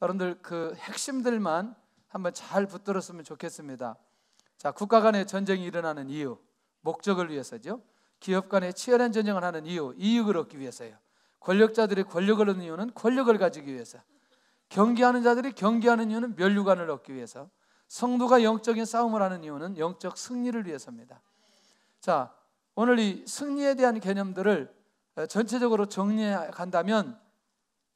여러분들 그 핵심들만 한번 잘 붙들었으면 좋겠습니다. 자, 국가 간의 전쟁이 일어나는 이유, 목적을 위해서죠. 기업 간의 치열한 전쟁을 하는 이유, 이익을 얻기 위해서요. 권력자들이 권력을 얻는 이유는 권력을 가지기 위해서. 경기하는 자들이 경기하는 이유는 멸류관을 얻기 위해서. 성도가 영적인 싸움을 하는 이유는 영적 승리를 위해서입니다. 자, 오늘 이 승리에 대한 개념들을 전체적으로 정리해 간다면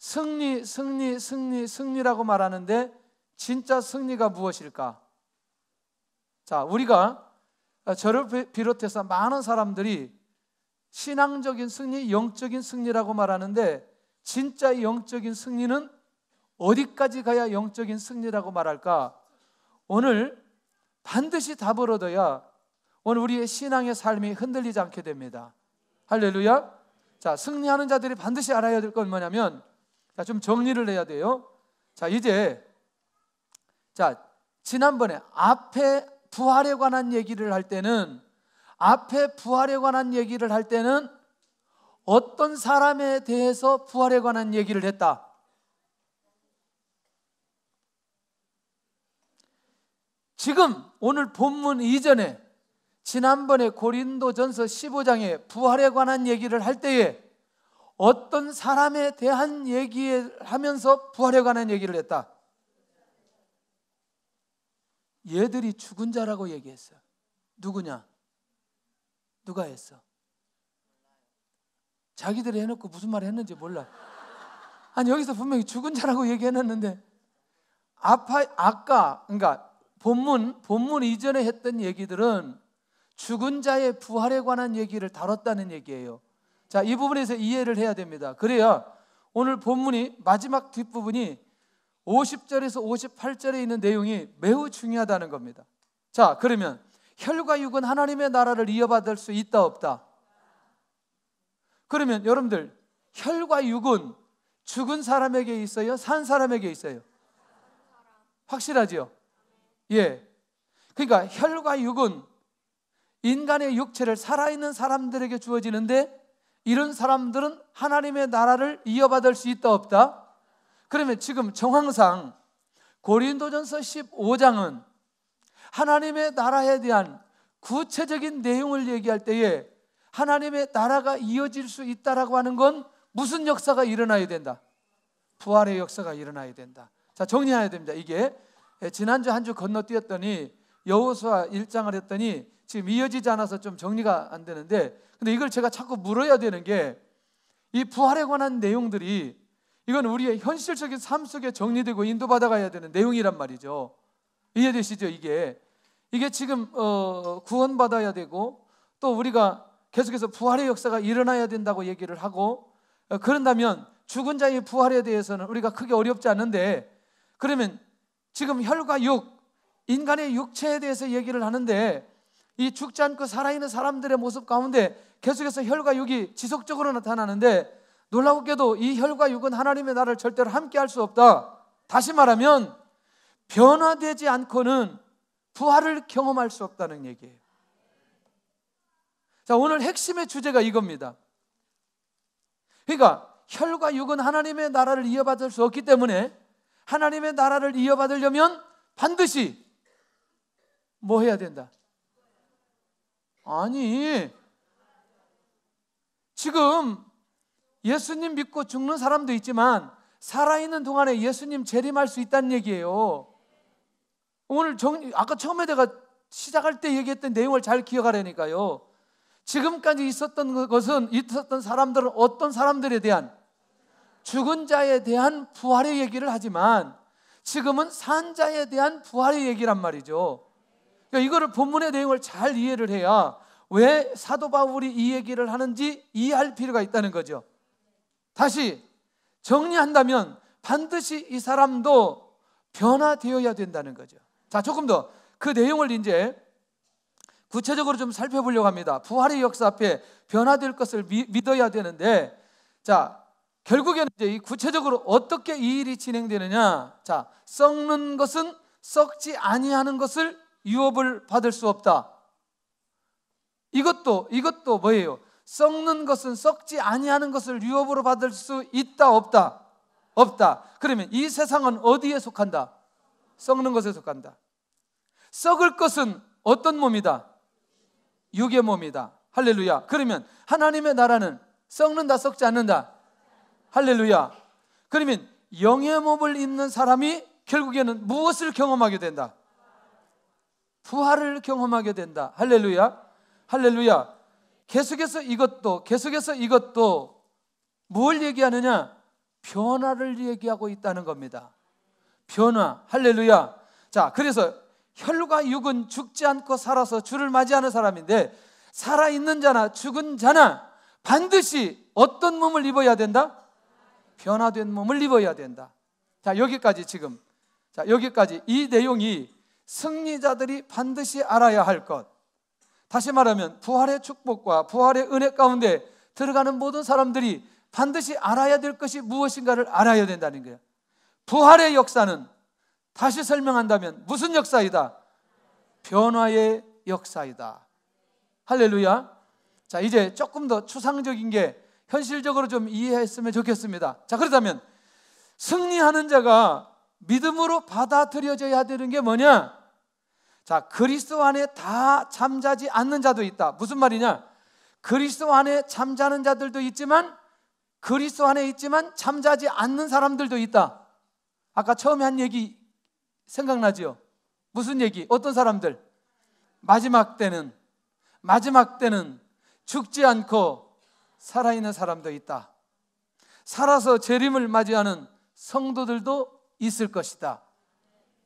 승리, 승리, 승리, 승리라고 말하는데 진짜 승리가 무엇일까? 자, 우리가 저를 비롯해서 많은 사람들이 신앙적인 승리, 영적인 승리라고 말하는데 진짜 영적인 승리는 어디까지 가야 영적인 승리라고 말할까? 오늘 반드시 답을 얻어야 오늘 우리의 신앙의 삶이 흔들리지 않게 됩니다. 할렐루야. 자, 승리하는 자들이 반드시 알아야 될 건 뭐냐면 자, 좀 정리를 해야 돼요. 자, 이제 자, 지난번에 앞에 부활에 관한 얘기를 할 때는 앞에 부활에 관한 얘기를 할 때는 어떤 사람에 대해서 부활에 관한 얘기를 했다. 지금 오늘 본문 이전에 지난번에 고린도전서 15장에 부활에 관한 얘기를 할 때에 어떤 사람에 대한 얘기를 하면서 부활에 관한 얘기를 했다. 얘들이 죽은 자라고 얘기했어. 누구냐? 누가 했어? 자기들이 해놓고 무슨 말 했는지 몰라. 아니 여기서 분명히 죽은 자라고 얘기해놨는데 아파 아까 그러니까 본문 본문 이전에 했던 얘기들은 죽은 자의 부활에 관한 얘기를 다뤘다는 얘기예요. 자, 이 부분에서 이해를 해야 됩니다. 그래야 오늘 본문이 마지막 뒷부분이 50절에서 58절에 있는 내용이 매우 중요하다는 겁니다. 자, 그러면 혈과 육은 하나님의 나라를 이어받을 수 있다 없다? 그러면 여러분들 혈과 육은 죽은 사람에게 있어요? 산 사람에게 있어요? 확실하지요? 예. 그러니까 혈과 육은 인간의 육체를 살아있는 사람들에게 주어지는데 이런 사람들은 하나님의 나라를 이어받을 수 있다 없다? 그러면 지금 정황상 고린도전서 15장은 하나님의 나라에 대한 구체적인 내용을 얘기할 때에 하나님의 나라가 이어질 수 있다라고 하는 건 무슨 역사가 일어나야 된다? 부활의 역사가 일어나야 된다. 자, 정리해야 됩니다. 이게 지난주 한 주 건너뛰었더니 여호수아 1장을 했더니 지금 이어지지 않아서 좀 정리가 안 되는데 근데 이걸 제가 자꾸 물어야 되는 게 이 부활에 관한 내용들이 이건 우리의 현실적인 삶 속에 정리되고 인도받아 가야 되는 내용이란 말이죠. 이해되시죠? 이게 이게 지금 어, 구원받아야 되고 또 우리가 계속해서 부활의 역사가 일어나야 된다고 얘기를 하고 어, 그런다면 죽은 자의 부활에 대해서는 우리가 크게 어렵지 않은데 그러면 지금 혈과 육 인간의 육체에 대해서 얘기를 하는데 이 죽지 않고 살아있는 사람들의 모습 가운데 계속해서 혈과 육이 지속적으로 나타나는데 놀라우게도 이 혈과 육은 하나님의 나라를 절대로 함께 할 수 없다. 다시 말하면 변화되지 않고는 부활을 경험할 수 없다는 얘기예요. 자, 오늘 핵심의 주제가 이겁니다. 그러니까 혈과 육은 하나님의 나라를 이어받을 수 없기 때문에 하나님의 나라를 이어받으려면 반드시 뭐 해야 된다? 아니, 지금 예수님 믿고 죽는 사람도 있지만 살아있는 동안에 예수님 재림할 수 있다는 얘기예요. 오늘 정, 아까 처음에 내가 시작할 때 얘기했던 내용을 잘 기억하라니까요. 지금까지 있었던 것은 있었던 사람들은 어떤 사람들에 대한 죽은 자에 대한 부활의 얘기를 하지만 지금은 산 자에 대한 부활의 얘기란 말이죠. 그러니까 이거를 본문의 내용을 잘 이해를 해야 왜 사도 바울이 이 얘기를 하는지 이해할 필요가 있다는 거죠. 다시 정리한다면 반드시 이 사람도 변화되어야 된다는 거죠. 자, 조금 더 그 내용을 이제 구체적으로 좀 살펴보려고 합니다. 부활의 역사 앞에 변화될 것을 미, 믿어야 되는데, 자, 결국에는 이제 이 구체적으로 어떻게 이 일이 진행되느냐? 자, 썩는 것은 썩지 아니하는 것을 유업을 받을 수 없다. 이것도 이것도 뭐예요? 썩는 것은 썩지 아니하는 것을 유업으로 받을 수 있다 없다. 없다. 그러면 이 세상은 어디에 속한다? 썩는 것에 속한다. 썩을 것은 어떤 몸이다? 육의 몸이다. 할렐루야. 그러면 하나님의 나라는 썩는다, 썩지 않는다. 할렐루야. 그러면 영의 몸을 입는 사람이 결국에는 무엇을 경험하게 된다? 부활을 경험하게 된다. 할렐루야. 할렐루야. 계속해서 이것도, 계속해서 이것도 뭘 얘기하느냐? 변화를 얘기하고 있다는 겁니다. 변화. 할렐루야. 자, 그래서 혈과 육은 죽지 않고 살아서 주를 맞이하는 사람인데 살아 있는 자나 죽은 자나 반드시 어떤 몸을 입어야 된다? 변화된 몸을 입어야 된다. 자, 여기까지 지금. 자, 여기까지 이 내용이 승리자들이 반드시 알아야 할 것. 다시 말하면 부활의 축복과 부활의 은혜 가운데 들어가는 모든 사람들이 반드시 알아야 될 것이 무엇인가를 알아야 된다는 거예요. 부활의 역사는 다시 설명한다면 무슨 역사이다? 변화의 역사이다. 할렐루야. 자, 이제 조금 더 추상적인 게 현실적으로 좀 이해했으면 좋겠습니다. 자, 그렇다면 승리하는 자가 믿음으로 받아들여져야 되는 게 뭐냐? 자, 그리스도 안에 다 잠자지 않는 자도 있다. 무슨 말이냐? 그리스도 안에 잠자는 자들도 있지만 그리스도 안에 있지만 잠자지 않는 사람들도 있다. 아까 처음에 한 얘기 생각나지요? 무슨 얘기? 어떤 사람들? 마지막 때는 마지막 때는 죽지 않고 살아있는 사람도 있다. 살아서 재림을 맞이하는 성도들도 있을 것이다.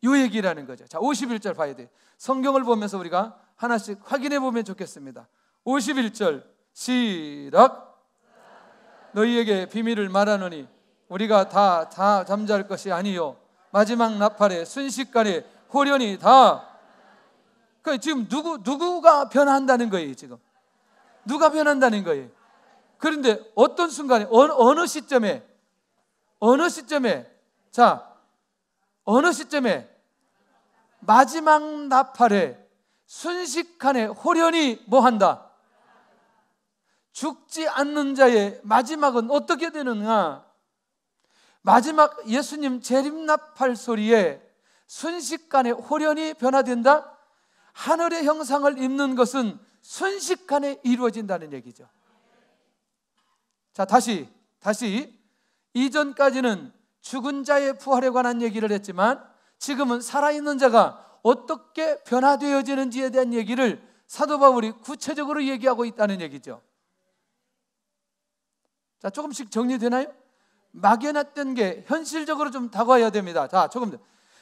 이 얘기라는 거죠. 자, 51절 봐야 돼. 성경을 보면서 우리가 하나씩 확인해 보면 좋겠습니다. 51절 시작. 너희에게 비밀을 말하노니 우리가 다, 다 잠잘 것이 아니요. 마지막 나팔에 순식간에 호련이 다. 그 지금 누구, 누구가 변한다는 거예요, 지금. 누가 변한다는 거예요. 그런데 어떤 순간에, 어느, 어느 시점에, 어느 시점에, 자, 어느 시점에 마지막 나팔에 순식간에 호련이 뭐 한다? 죽지 않는 자의 마지막은 어떻게 되느냐? 마지막 예수님 재림나팔 소리에 순식간에 호련이 변화된다? 하늘의 형상을 입는 것은 순식간에 이루어진다는 얘기죠. 자, 다시, 다시. 이전까지는 죽은 자의 부활에 관한 얘기를 했지만 지금은 살아있는 자가 어떻게 변화되어지는지에 대한 얘기를 사도 바울이 구체적으로 얘기하고 있다는 얘기죠. 자, 조금씩 정리되나요? 막연했던 게 현실적으로 좀 다가와야 됩니다. 자, 조금 더.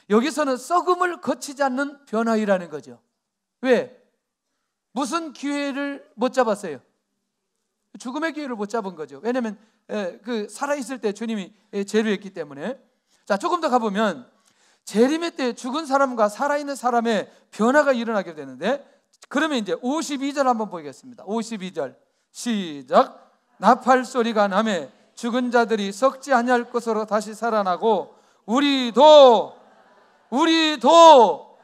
여기서는 썩음을 거치지 않는 변화이라는 거죠. 왜? 무슨 기회를 못 잡았어요? 죽음의 기회를 못 잡은 거죠. 왜냐하면 그 살아 있을 때 주님이 재료했기 때문에. 자, 조금 더 가보면 재림의 때 죽은 사람과 살아 있는 사람의 변화가 일어나게 되는데 그러면 이제 52절 한번 보겠습니다. 52절 시작. 나팔 소리가 남에 죽은 자들이 썩지 아니할 것으로 다시 살아나고 우리도 우리도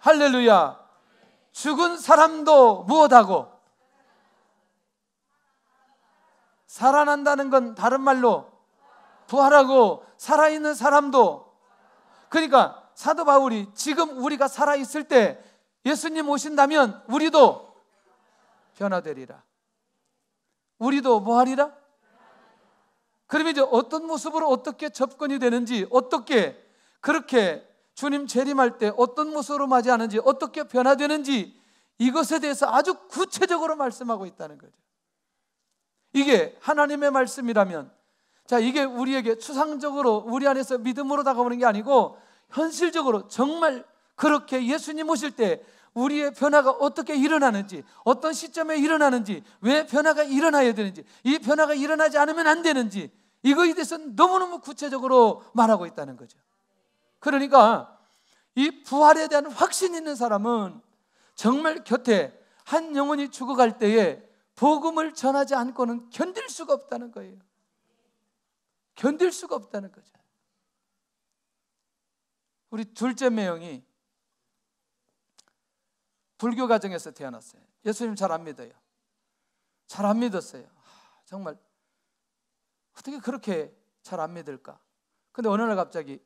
할렐루야 죽은 사람도 무엇하고 살아난다는 건 다른 말로 부활하고 살아있는 사람도 그러니까 사도 바울이 지금 우리가 살아있을 때 예수님 오신다면 우리도 변화되리라 우리도 뭐 하리라? 그러면 이제 어떤 모습으로 어떻게 접근이 되는지, 어떻게 그렇게 주님 재림할 때 어떤 모습으로 맞이하는지, 어떻게 변화되는지 이것에 대해서 아주 구체적으로 말씀하고 있다는 거죠. 이게 하나님의 말씀이라면, 자, 이게 우리에게 추상적으로 우리 안에서 믿음으로 다가오는 게 아니고 현실적으로 정말 그렇게 예수님 오실 때 우리의 변화가 어떻게 일어나는지, 어떤 시점에 일어나는지, 왜 변화가 일어나야 되는지, 이 변화가 일어나지 않으면 안 되는지, 이거에 대해서 너무너무 구체적으로 말하고 있다는 거죠. 그러니까 이 부활에 대한 확신 있는 사람은 정말 곁에 한 영혼이 죽어갈 때에 복음을 전하지 않고는 견딜 수가 없다는 거예요. 견딜 수가 없다는 거죠. 우리 둘째 매형이 불교 가정에서 태어났어요. 예수님 잘 안 믿어요. 잘 안 믿었어요. 정말 어떻게 그렇게 잘 안 믿을까? 근데 어느 날 갑자기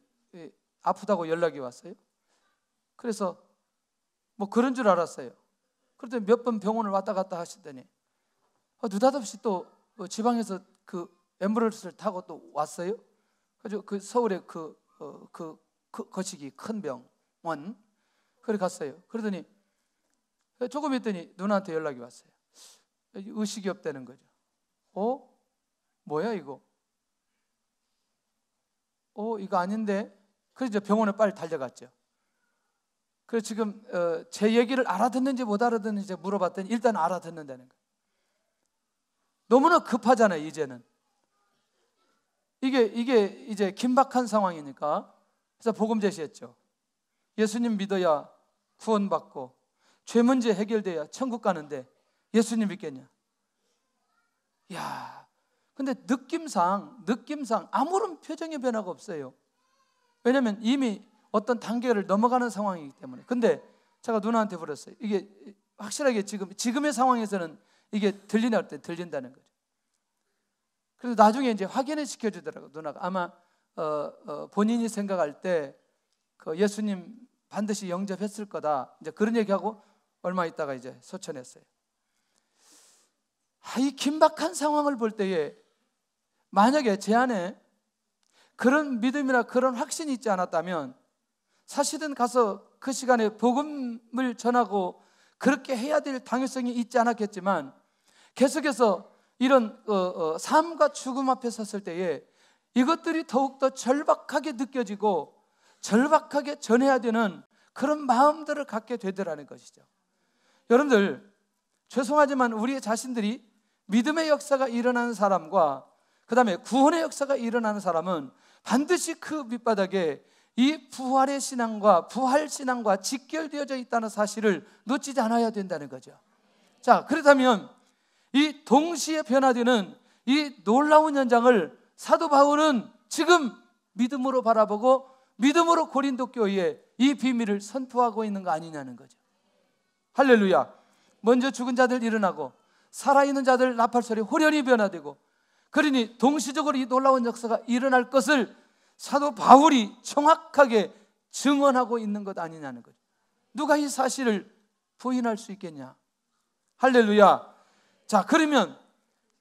아프다고 연락이 왔어요. 그래서 뭐 그런 줄 알았어요. 그랬더니 몇 번 병원을 왔다 갔다 하시더니 어, 느닷없이 또 어, 지방에서 그 앰뷸런스를 타고 또 왔어요. 그래서 그 서울에 그, 어, 그, 그 거시기 큰 병원 그래 갔어요. 그러더니 조금 있더니 누나한테 연락이 왔어요. 의식이 없다는 거죠. 어? 뭐야 이거? 어 이거 아닌데? 그래서 병원에 빨리 달려갔죠. 그래서 지금 어, 제 얘기를 알아듣는지 못 알아듣는지 물어봤더니 일단 알아듣는다는 거예요. 너무나 급하잖아요, 이제는. 이게 이게 이제 긴박한 상황이니까 그래서 복음 제시했죠. 예수님 믿어야 구원받고 죄 문제 해결돼야 천국 가는데 예수님 믿겠냐? 야, 근데 느낌상 느낌상 아무런 표정의 변화가 없어요. 왜냐하면 이미 어떤 단계를 넘어가는 상황이기 때문에. 근데 제가 누나한테 물었어요. 이게 확실하게 지금 지금의 상황에서는 이게 들리나 할때 들린다는 거죠. 그래서 나중에 이제 확인을 시켜주더라고 누나가 아마 어, 어, 본인이 생각할 때 그 예수님 반드시 영접했을 거다. 이제 그런 얘기하고 얼마 있다가 이제 소천했어요. 아, 이 긴박한 상황을 볼 때에 만약에 제 안에 그런 믿음이나 그런 확신이 있지 않았다면 사실은 가서 그 시간에 복음을 전하고 그렇게 해야 될 당위성이 있지 않았겠지만 계속해서 이런 어, 어, 삶과 죽음 앞에 섰을 때에 이것들이 더욱더 절박하게 느껴지고 절박하게 전해야 되는 그런 마음들을 갖게 되더라는 것이죠. 여러분들 죄송하지만 우리 자신들이 믿음의 역사가 일어나는 사람과 그 다음에 구원의 역사가 일어나는 사람은 반드시 그 밑바닥에 이 부활의 신앙과 부활 신앙과 직결되어져 있다는 사실을 놓치지 않아야 된다는 거죠. 자, 그렇다면 이 동시에 변화되는 이 놀라운 현장을 사도 바울은 지금 믿음으로 바라보고 믿음으로 고린도 교회에 이 비밀을 선포하고 있는 거 아니냐는 거죠. 할렐루야. 먼저 죽은 자들 일어나고 살아있는 자들 나팔 소리 호련히 변화되고 그러니 동시적으로 이 놀라운 역사가 일어날 것을 사도 바울이 정확하게 증언하고 있는 것 아니냐는 거죠. 누가 이 사실을 부인할 수 있겠냐? 할렐루야. 자, 그러면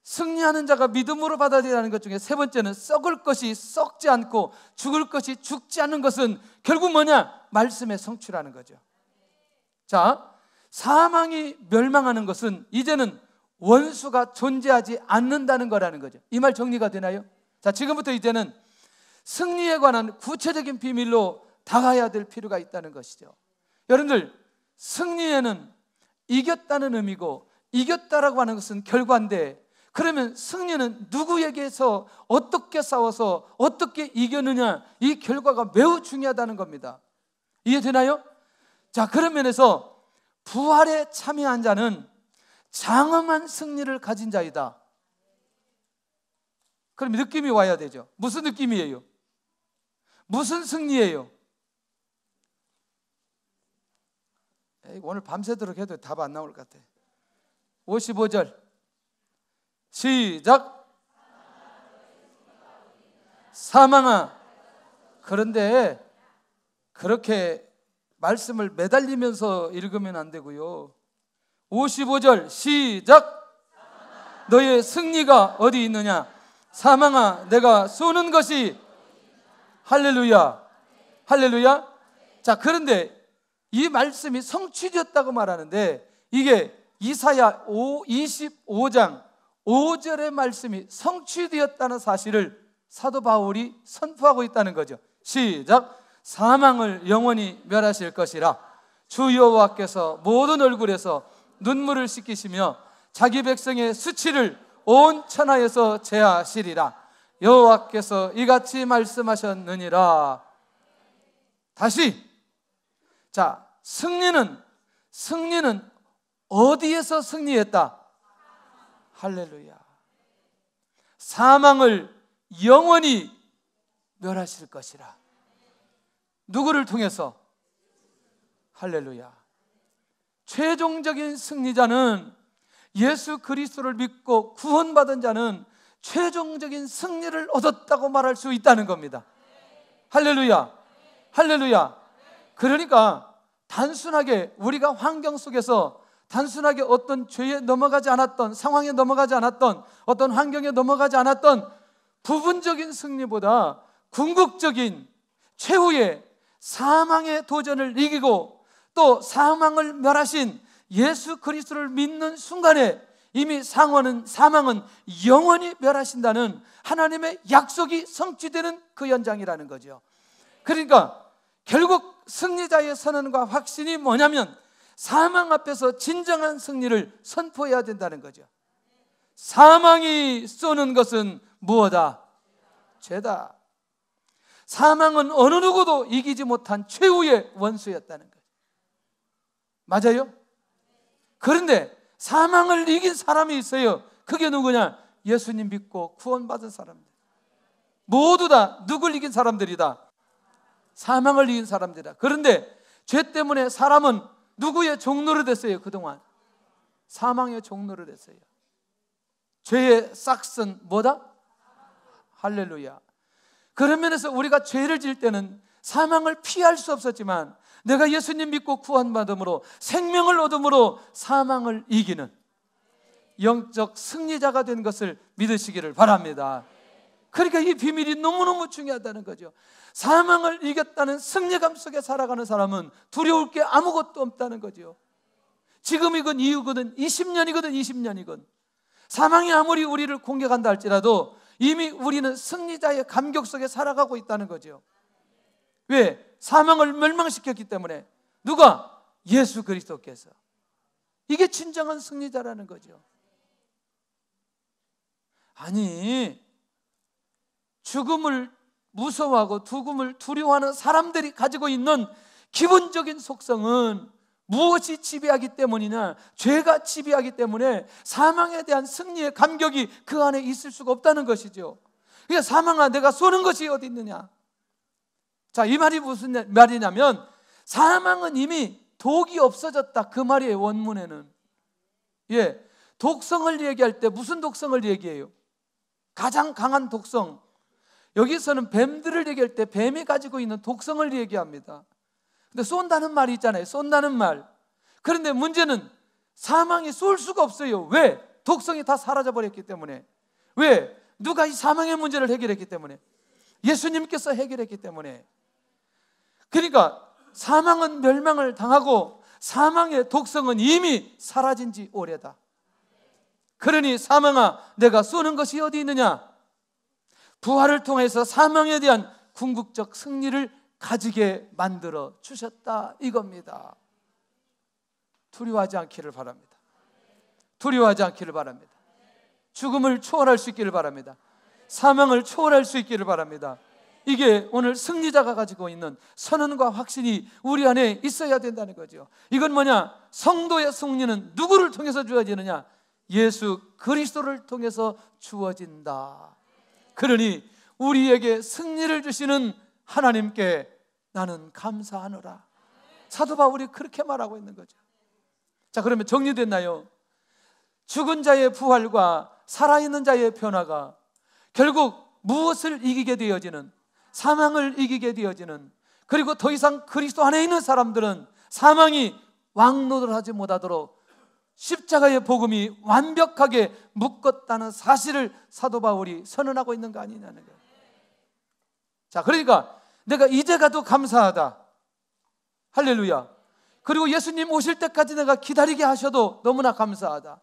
승리하는 자가 믿음으로 받아들이라는 것 중에 세 번째는 썩을 것이 썩지 않고 죽을 것이 죽지 않는 것은 결국 뭐냐? 말씀의 성취라는 거죠. 자, 사망이 멸망하는 것은 이제는 원수가 존재하지 않는다는 거라는 거죠. 이 말 정리가 되나요? 자, 지금부터 이제는 승리에 관한 구체적인 비밀로 다가야 될 필요가 있다는 것이죠. 여러분들, 승리에는 이겼다는 의미고 이겼다라고 하는 것은 결과인데 그러면 승리는 누구에게서 어떻게 싸워서 어떻게 이겼느냐 이 결과가 매우 중요하다는 겁니다. 이해되나요? 자, 그런 면에서 부활에 참여한 자는 장엄한 승리를 가진 자이다. 그럼 느낌이 와야 되죠. 무슨 느낌이에요? 무슨 승리예요? 오늘 밤새도록 해도 답 안 나올 것 같아. 55절. 시작. 사망아. 그런데 그렇게 말씀을 매달리면서 읽으면 안 되고요. 55절 시작. 너의 승리가 어디 있느냐? 사망아, 내가 쏘는 것이 할렐루야. 할렐루야. 자, 그런데 이 말씀이 성취되었다고 말하는데 이게 이사야 5, 25장 5절의 말씀이 성취되었다는 사실을 사도 바울이 선포하고 있다는 거죠. 시작. 사망을 영원히 멸하실 것이라 주 여호와께서 모든 얼굴에서 눈물을 씻기시며 자기 백성의 수치를 온 천하에서 제하시리라. 여호와께서 이같이 말씀하셨느니라. 다시 자 승리는 승리는 어디에서 승리했다? 할렐루야. 사망을 영원히 멸하실 것이라. 누구를 통해서? 할렐루야. 최종적인 승리자는 예수 그리스도를 믿고 구원받은 자는 최종적인 승리를 얻었다고 말할 수 있다는 겁니다. 할렐루야. 할렐루야. 그러니까 단순하게 우리가 환경 속에서 단순하게 어떤 죄에 넘어가지 않았던 상황에 넘어가지 않았던 어떤 환경에 넘어가지 않았던 부분적인 승리보다 궁극적인 최후의 사망의 도전을 이기고 또 사망을 멸하신 예수 그리스도를 믿는 순간에 이미 상원은 사망은 영원히 멸하신다는 하나님의 약속이 성취되는 그 연장이라는 거죠. 그러니까 결국 승리자의 선언과 확신이 뭐냐면 사망 앞에서 진정한 승리를 선포해야 된다는 거죠. 사망이 쏘는 것은 무엇다? 죄다. 사망은 어느 누구도 이기지 못한 최후의 원수였다는 거죠. 맞아요? 그런데 사망을 이긴 사람이 있어요. 그게 누구냐? 예수님 믿고 구원받은 사람들. 모두 다 누굴 이긴 사람들이다. 사망을 이긴 사람들이다. 그런데 죄 때문에 사람은 누구의 종로를 됐어요, 그동안? 사망의 종로를 됐어요. 죄의 싹슨 뭐다? 할렐루야. 그런 면에서 우리가 죄를 지을 때는 사망을 피할 수 없었지만 내가 예수님 믿고 구원받음으로 생명을 얻음으로 사망을 이기는 영적 승리자가 된 것을 믿으시기를 바랍니다. 그러니까 이 비밀이 너무너무 중요하다는 거죠. 사망을 이겼다는 승리감 속에 살아가는 사람은 두려울 게 아무것도 없다는 거죠. 지금이건 이후거든 20년이거든 20년이건 사망이 아무리 우리를 공격한다 할지라도 이미 우리는 승리자의 감격 속에 살아가고 있다는 거죠. 왜? 사망을 멸망시켰기 때문에 누가? 예수 그리스도께서. 이게 진정한 승리자라는 거죠. 아니, 죽음을 무서워하고 죽음을 두려워하는 사람들이 가지고 있는 기본적인 속성은 무엇이 지배하기 때문이냐? 죄가 지배하기 때문에 사망에 대한 승리의 감격이 그 안에 있을 수가 없다는 것이죠. 그러니까 사망아, 내가 쏘는 것이 어디 있느냐? 자, 이 말이 무슨 말이냐면 사망은 이미 독이 없어졌다. 그 말이에요, 원문에는. 예. 독성을 얘기할 때 무슨 독성을 얘기해요? 가장 강한 독성. 여기서는 뱀들을 얘기할 때 뱀이 가지고 있는 독성을 얘기합니다. 근데 쏜다는 말이 있잖아요. 쏜다는 말. 그런데 문제는 사망이 쏠 수가 없어요. 왜? 독성이 다 사라져 버렸기 때문에. 왜? 누가 이 사망의 문제를 해결했기 때문에. 예수님께서 해결했기 때문에. 그러니까 사망은 멸망을 당하고 사망의 독성은 이미 사라진 지 오래다. 그러니 사망아, 내가 쏘는 것이 어디 있느냐? 부활을 통해서 사망에 대한 궁극적 승리를 가지게 만들어 주셨다 이겁니다. 두려워하지 않기를 바랍니다. 두려워하지 않기를 바랍니다. 죽음을 초월할 수 있기를 바랍니다. 사망을 초월할 수 있기를 바랍니다. 이게 오늘 승리자가 가지고 있는 선언과 확신이 우리 안에 있어야 된다는 거죠. 이건 뭐냐? 성도의 승리는 누구를 통해서 주어지느냐? 예수 그리스도를 통해서 주어진다. 그러니 우리에게 승리를 주시는 하나님께 나는 감사하노라. 사도 바울이 그렇게 말하고 있는 거죠. 자, 그러면 정리됐나요? 죽은 자의 부활과 살아있는 자의 변화가 결국 무엇을 이기게 되어지는 사망을 이기게 되어지는 그리고 더 이상 그리스도 안에 있는 사람들은 사망이 왕노를 하지 못하도록 십자가의 복음이 완벽하게 묶었다는 사실을 사도 바울이 선언하고 있는 거 아니냐는 거예요. 자, 그러니까 내가 이제 가도 감사하다. 할렐루야. 그리고 예수님 오실 때까지 내가 기다리게 하셔도 너무나 감사하다.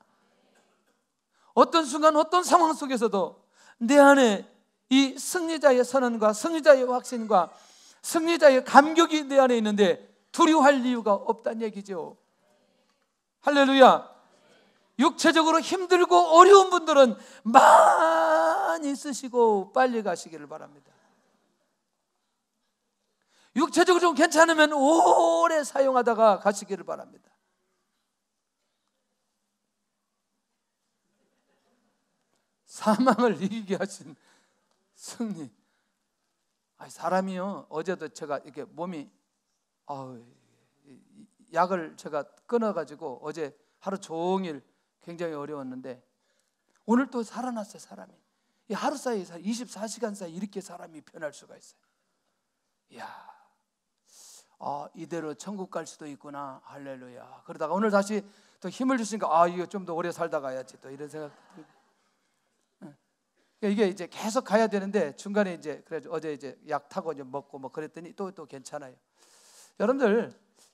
어떤 순간 어떤 상황 속에서도 내 안에 이 승리자의 선언과 승리자의 확신과 승리자의 감격이 내 안에 있는데 두려워할 이유가 없다는 얘기죠. 할렐루야. 육체적으로 힘들고 어려운 분들은 많이 쓰시고 빨리 가시기를 바랍니다. 육체적으로 좀 괜찮으면 오래 사용하다가 가시기를 바랍니다. 사망을 이기게 하신 승리. 사람이요. 어제도 제가 이렇게 몸이 아우, 약을 제가 끊어가지고 어제 하루 종일 굉장히 어려웠는데 오늘 또 살아났어요, 사람이. 이 하루 사이에 24시간 사이 이렇게 사람이 변할 수가 있어요. 야, 아, 이대로 천국 갈 수도 있구나. 할렐루야. 그러다가 오늘 다시 또 힘을 주시니까 아, 이거 좀 더 오래 살다 가야지. 또 이런 생각. 예. 그러니까 이게 이제 계속 가야 되는데 중간에 이제 그래 어제 이제 약 타고 이제 먹고 뭐 그랬더니 또 또 괜찮아요. 여러분들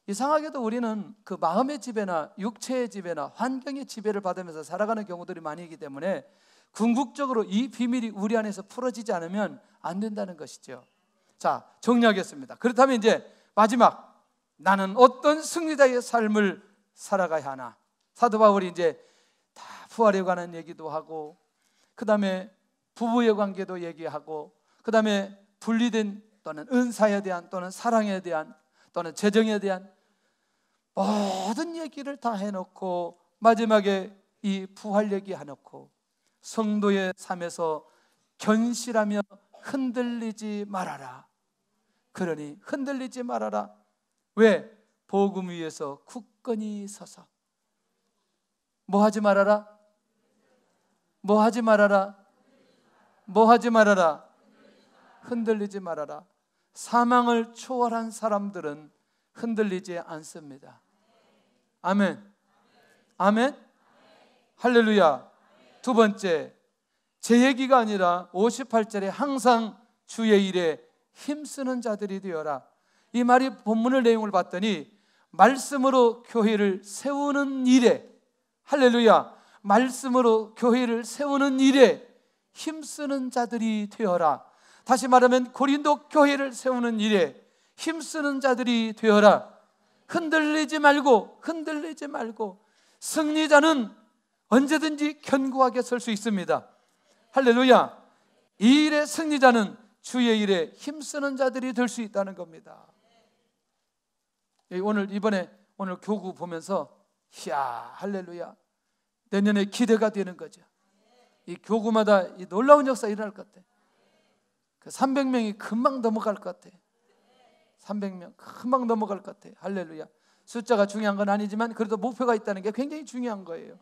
이상하게도 우리는 그 마음의 지배나 육체의 지배나 환경의 지배를 받으면서 살아가는 경우들이 많이 있기 때문에 궁극적으로 이 비밀이 우리 안에서 풀어지지 않으면 안 된다는 것이죠. 자, 정리하겠습니다. 그렇다면 이제 마지막 나는 어떤 승리자의 삶을 살아가야 하나? 사도 바울이 이제 다 부활에 관한 얘기도 하고 그다음에 부부의 관계도 얘기하고 그다음에 분리된 또는 은사에 대한 또는 사랑에 대한 또는 재정에 대한 모든 얘기를 다 해놓고 마지막에 이 부활 얘기 해놓고 성도의 삶에서 견실하며 흔들리지 말아라. 그러니 흔들리지 말아라. 왜? 복음 위에서 굳건히 서서. 뭐 하지 말아라? 뭐 하지 말아라? 뭐 하지 말아라? 흔들리지 말아라. 사망을 초월한 사람들은 흔들리지 않습니다. 아멘. 아멘. 할렐루야. 두 번째, 제 얘기가 아니라 58절에 항상 주의 일에 힘쓰는 자들이 되어라. 이 말이 본문의 내용을 봤더니 말씀으로 교회를 세우는 일에 할렐루야. 말씀으로 교회를 세우는 일에 힘쓰는 자들이 되어라. 다시 말하면 고린도 교회를 세우는 일에 힘쓰는 자들이 되어라. 흔들리지 말고 흔들리지 말고 승리자는 언제든지 견고하게 설 수 있습니다. 할렐루야. 이 일의 승리자는 주의 일에 힘쓰는 자들이 될 수 있다는 겁니다. 오늘 이번에 오늘 교구 보면서 이야 할렐루야 내년에 기대가 되는 거죠. 이 교구마다 이 놀라운 역사 일어날 것 같아. 그 300명이 금방 넘어갈 것 같아. 300명 금방 넘어갈 것 같아. 할렐루야. 숫자가 중요한 건 아니지만 그래도 목표가 있다는 게 굉장히 중요한 거예요.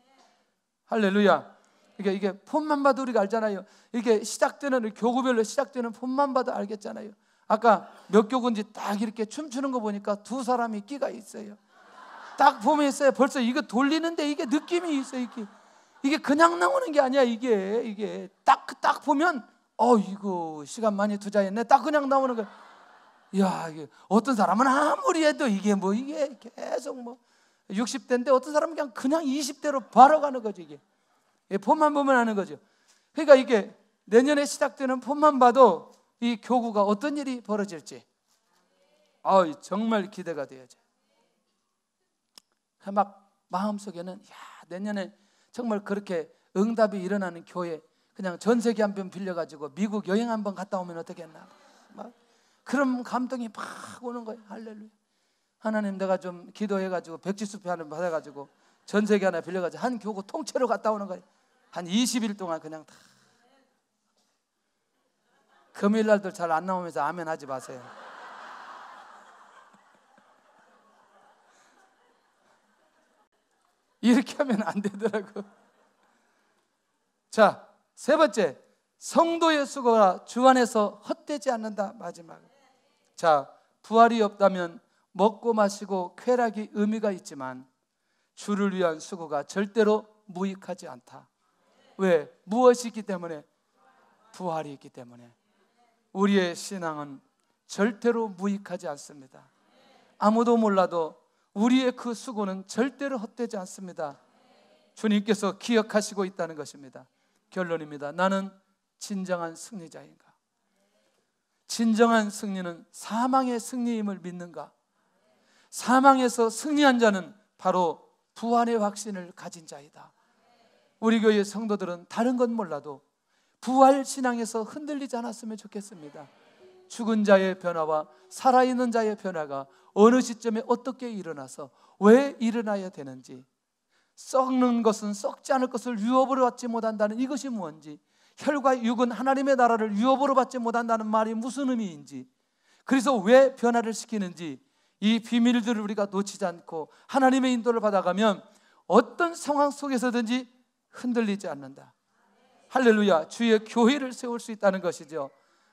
할렐루야. 그러니까 이게 폰만 봐도 우리가 알잖아요. 이게 시작되는 교구별로 시작되는 폰만 봐도 알겠잖아요. 아까 몇 교구인지 딱 이렇게 춤추는 거 보니까 두 사람이 끼가 있어요. 딱 보면 있어요. 벌써 이거 돌리는데 이게 느낌이 있어요. 이게 이게 그냥 나오는 게 아니야. 이게 이게 딱딱 딱 보면 어 이거 시간 많이 투자했네. 딱 그냥 나오는 거. 야 어떤 사람은 아무리 해도 이게 뭐 이게 계속 뭐 60대인데 어떤 사람은 그냥 그냥 20대로 바로 가는 거죠 이게. 폰만 보면 아는 거죠. 그러니까 이게 내년에 시작되는 폰만 봐도 이 교구가 어떤 일이 벌어질지 아 정말 기대가 되어져. 막 마음속에는 야 내년에 정말 그렇게 응답이 일어나는 교회 그냥 전세기 한번 빌려 가지고 미국 여행 한번 갔다 오면 어떻겠나 막 그런 감동이 막 오는 거예요 할렐루야 하나님 내가 좀 기도해가지고 백지수표 하나 받아가지고 전세기 하나 빌려가지고 한 교구 통째로 갔다 오는 거예요 한 20일 동안 그냥 다 금요일 날도 잘 안 나오면서 아멘 하지 마세요. 이렇게 하면 안 되더라고. 자, 세 번째. 성도의 수고가 주 안에서 헛되지 않는다. 마지막. 자, 부활이 없다면 먹고 마시고 쾌락이 의미가 있지만 주를 위한 수고가 절대로 무익하지 않다. 왜? 무엇이 있기 때문에? 부활이 있기 때문에. 우리의 신앙은 절대로 무익하지 않습니다. 아무도 몰라도 우리의 그 수고는 절대로 헛되지 않습니다. 주님께서 기억하시고 있다는 것입니다. 결론입니다. 나는 진정한 승리자인가? 진정한 승리는 사망의 승리임을 믿는가? 사망에서 승리한 자는 바로 부활의 확신을 가진 자이다. 우리 교회 성도들은 다른 건 몰라도 부활 신앙에서 흔들리지 않았으면 좋겠습니다. 죽은 자의 변화와 살아있는 자의 변화가 어느 시점에 어떻게 일어나서 왜 일어나야 되는지 썩는 것은 썩지 않을 것을 유업으로 받지 못한다는 이것이 무엇인지 혈과 육은 하나님의 나라를 유업으로 받지 못한다는 말이 무슨 의미인지 그래서 왜 변화를 시키는지 이 비밀들을 우리가 놓치지 않고 하나님의 인도를 받아가면 어떤 상황 속에서든지 흔들리지 않는다. 할렐루야. 주의 교회를 세울 수 있다는 것이죠.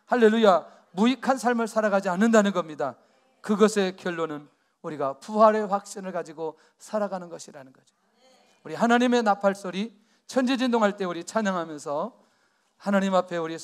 할렐루야. 무익한 삶을 살아가지 않는다는 겁니다. 그것의 결론은 우리가 부활의 확신을 가지고 살아가는 것이라는 거죠. 우리 하나님의 나팔 소리 천지 진동할 때 우리 찬양하면서 하나님 앞에 우리